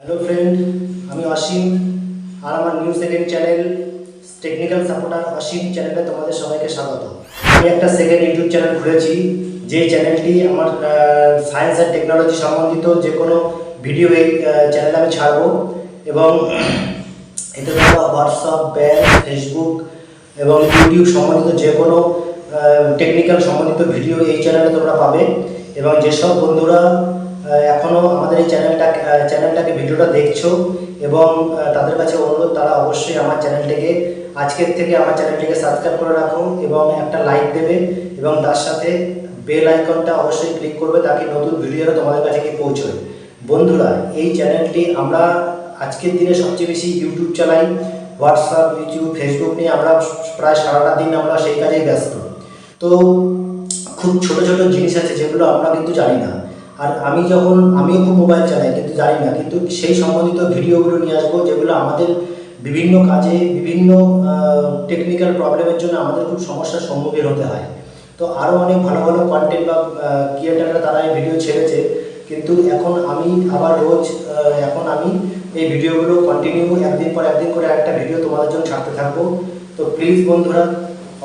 Hello friend আমি অসীম আর আমার new second channel technical supporter Asim চ্যানেলে তোমাদের সবাইকে স্বাগত। আমি একটা সেকেন্ড ইউটিউব চ্যানেল খুলেছি যে চ্যানেলটি আমার সায়েন্স অ্যান্ড টেকনোলজি সম্বন্ধিত যে কোনো ভিডিও এই চ্যানেলে আমি ছাড়বো এবং এতে তোমরা হোয়াটসঅ্যাপ ব্যাঙ্ক ফেসবুক এবং ইউটিউব সম্বন্ধিত যে কোনো টেকনিক্যাল সম্বন্ধিত ভিডিও এই চ্যানেলে তোমরা পাবে এবং যেসব বন্ধুরা আহ, এখনও আমাদের এই চ্যানেলটা চ্যানেলটাকে ভিডিওটা দেখছ এবং তাদের কাছে অনুরোধ তারা অবশ্যই আমার চ্যানেলটাকে আজকের থেকে আমার চ্যানেলটিকে সাবস্ক্রাইব করে রাখো এবং একটা লাইক দেবে এবং তার সাথে বেল আইকনটা অবশ্যই ক্লিক করবে তাকে নতুন ভিডিওটা তোমাদের কাছে গিয়ে পৌঁছবে। বন্ধুরা এই চ্যানেলটি আমরা আজকের দিনে সবচেয়ে বেশি ইউটিউব চালাই হোয়াটসঅ্যাপ ইউটিউব ফেসবুক নিয়ে আমরা প্রায় সারাটা দিন আমরা সেই কাজেই ব্যস্ত। তো খুব ছোট ছোট জিনিস আছে যেগুলো আমরা কিন্তু জানি না। আর আমি যখন, আমিও খুব মোবাইল চালাই, কিন্তু জানি না, কিন্তু সেই সম্বন্ধিত ভিডিওগুলো নিয়ে আসব যেগুলো আমাদের বিভিন্ন কাজে, বিভিন্ন টেকনিক্যাল প্রবলেমের জন্য আমাদের খুব সমস্যার সম্মুখীন হতে হয়। তো আরও অনেক ভালো ভালো কন্টেন্ট বা ক্রিয়েটাররা তারা এই ভিডিও ছেড়েছে, কিন্তু এখন আমি আবার রোজ এখন আমি এই ভিডিওগুলো কন্টিনিউ একদিন পর একদিন করে একটা ভিডিও তোমাদের জন্য ছাড়তে থাকব। তো প্লিজ বন্ধুরা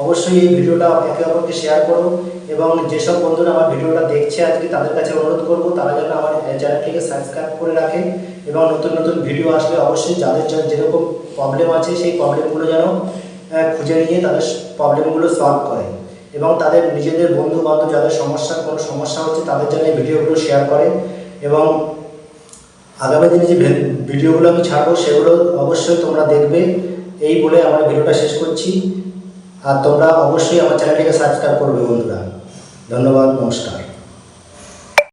অবশ্যই এই ভিডিওটা একে অপরকে শেয়ার করো এবং যেসব বন্ধুরা আমার ভিডিওটা দেখছে আজকে তাদের কাছে অনুরোধ করব, তারা যেন আমার চ্যানেলটিকে সাবস্ক্রাইব করে রাখে এবং নতুন নতুন ভিডিও আসলে অবশ্যই যাদের যেরকম প্রবলেম আছে সেই প্রবলেমগুলো যেন খুঁজে নিয়ে তাদের প্রবলেমগুলো সলভ করে এবং তাদের নিজেদের বন্ধু বান্ধব যাদের সমস্যা কোনো সমস্যা হচ্ছে তাদের জন্য ভিডিওগুলো শেয়ার করে এবং আগামী দিনে যে ভিডিওগুলো আমি ছাড়বো সেগুলো অবশ্যই তোমরা দেখবে। এই বলে আমার ভিডিওটা শেষ করছি। আর তোমরা অবশ্যই আমার চ্যানেলটিকে সাবস্ক্রাইব করবে বন্ধুরা। ধন্যবাদ নমস্কার।